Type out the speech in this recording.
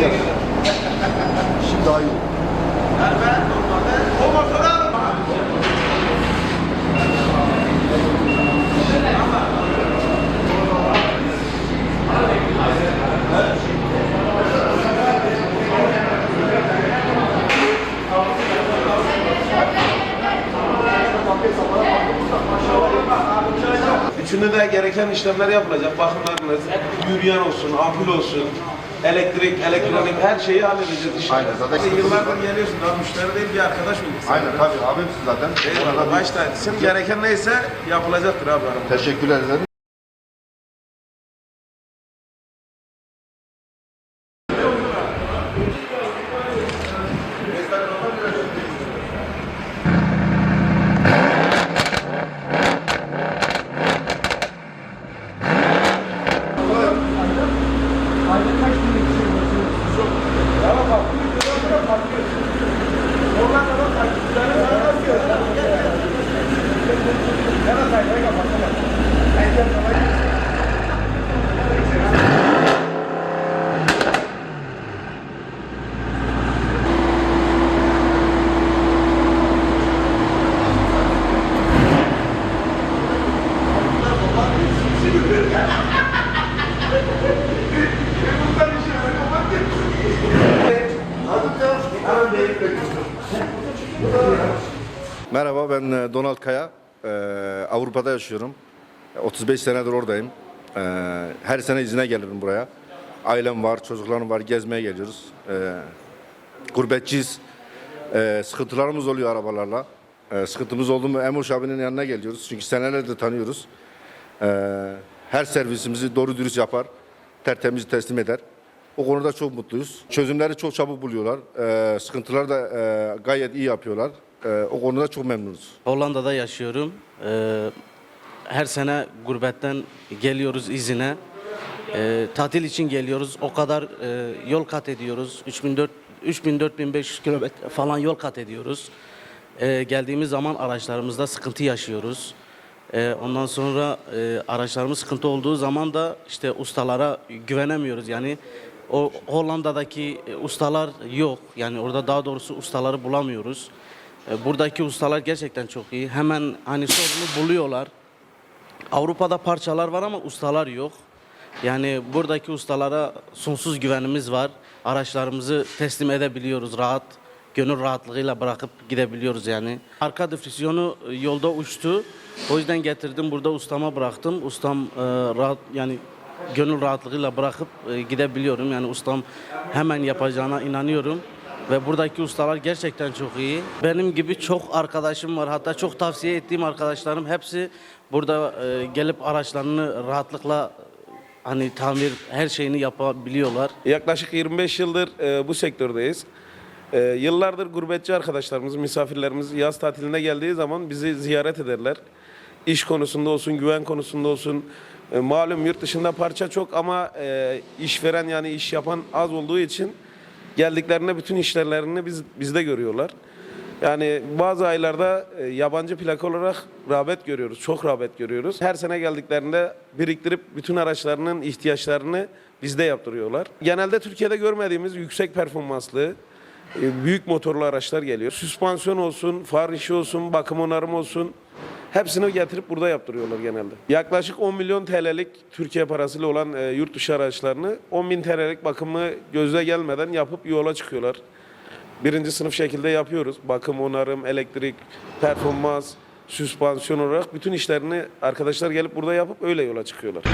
Gel. Şimdi daha iyi. Üçünde de gereken işlemler yapılacak. Bakımlarınız, yürüyen olsun, ampul olsun, elektrik, elektronik her şeyi halledeceğiz. Aynen, zaten Sen Yıllardır geliyorsun. Daha müşteri değil bir arkadaş olduk. Aynen tabii abimsin zaten. Eyvallah. Başta etsin. Gereken neyse yapılacaktır abi araba. Merhaba ben e, Donald Kaya. Ee, Avrupa'da yaşıyorum. 35 senedir oradayım. Ee, her sene izine gelirim buraya. Ailem var, çocuklarım var, gezmeye geliyoruz. Ee, gurbetçiyiz. Ee, sıkıntılarımız oluyor arabalarla. Ee, sıkıntımız oldu mu Emoş abinin yanına geliyoruz. Çünkü senelerdir tanıyoruz. Ee, her servisimizi doğru dürüst yapar. Tertemiz teslim eder. O konuda çok mutluyuz. Çözümleri çok çabuk buluyorlar. Ee, da e, gayet iyi yapıyorlar. Ee, o konuda çok memnunuz. Hollanda'da yaşıyorum. Ee, her sene gurbetten geliyoruz izine. Ee, tatil için geliyoruz. O kadar e, yol kat ediyoruz. 3004 3000-4500 kilometre falan yol kat ediyoruz. Ee, geldiğimiz zaman araçlarımızda sıkıntı yaşıyoruz. Ee, ondan sonra e, araçlarımız sıkıntı olduğu zaman da işte ustalara güvenemiyoruz. Yani o Hollanda'daki e, ustalar yok. Yani orada daha doğrusu ustaları bulamıyoruz. E, Buradaki ustalar gerçekten çok iyi. Hemen hani sorunu buluyorlar. Avrupa'da parçalar var ama ustalar yok. Yani buradaki ustalara sonsuz güvenimiz var. Araçlarımızı teslim edebiliyoruz rahat. Gönül rahatlığıyla bırakıp gidebiliyoruz yani. Arka difüzyonu e, yolda uçtu. O yüzden getirdim burada ustama bıraktım. Ustam e, rahat yani gönül rahatlığıyla bırakıp e, gidebiliyorum. Yani ustam hemen yapacağına inanıyorum. Ve buradaki ustalar gerçekten çok iyi. Benim gibi çok arkadaşım var. Hatta çok tavsiye ettiğim arkadaşlarım hepsi burada e, gelip araçlarını rahatlıkla hani tamir her şeyini yapabiliyorlar. Yaklaşık 25 yıldır e, bu sektördeyiz. E, yıllardır gurbetçi arkadaşlarımız, misafirlerimiz yaz tatiline geldiği zaman bizi ziyaret ederler. İş konusunda olsun, güven konusunda olsun. E, malum yurt dışında parça çok ama e, işveren yani iş yapan az olduğu için geldiklerinde bütün işlerlerini biz bizde görüyorlar. Yani bazı aylarda e, yabancı plaka olarak rağbet görüyoruz. Çok rağbet görüyoruz. Her sene geldiklerinde biriktirip bütün araçlarının ihtiyaçlarını bizde yaptırıyorlar. Genelde Türkiye'de görmediğimiz yüksek performanslı, büyük motorlu araçlar geliyor. Süspansiyon olsun, far işi olsun, bakım onarım olsun. Hepsini getirip burada yaptırıyorlar genelde. Yaklaşık 10 milyon TL'lik Türkiye parasıyla olan e, yurt dışı araçlarını 10 bin TL'lik bakımı gözle gelmeden yapıp yola çıkıyorlar. Birinci sınıf şekilde yapıyoruz. Bakım, onarım, elektrik, performans, süspansiyon olarak bütün işlerini arkadaşlar gelip burada yapıp öyle yola çıkıyorlar.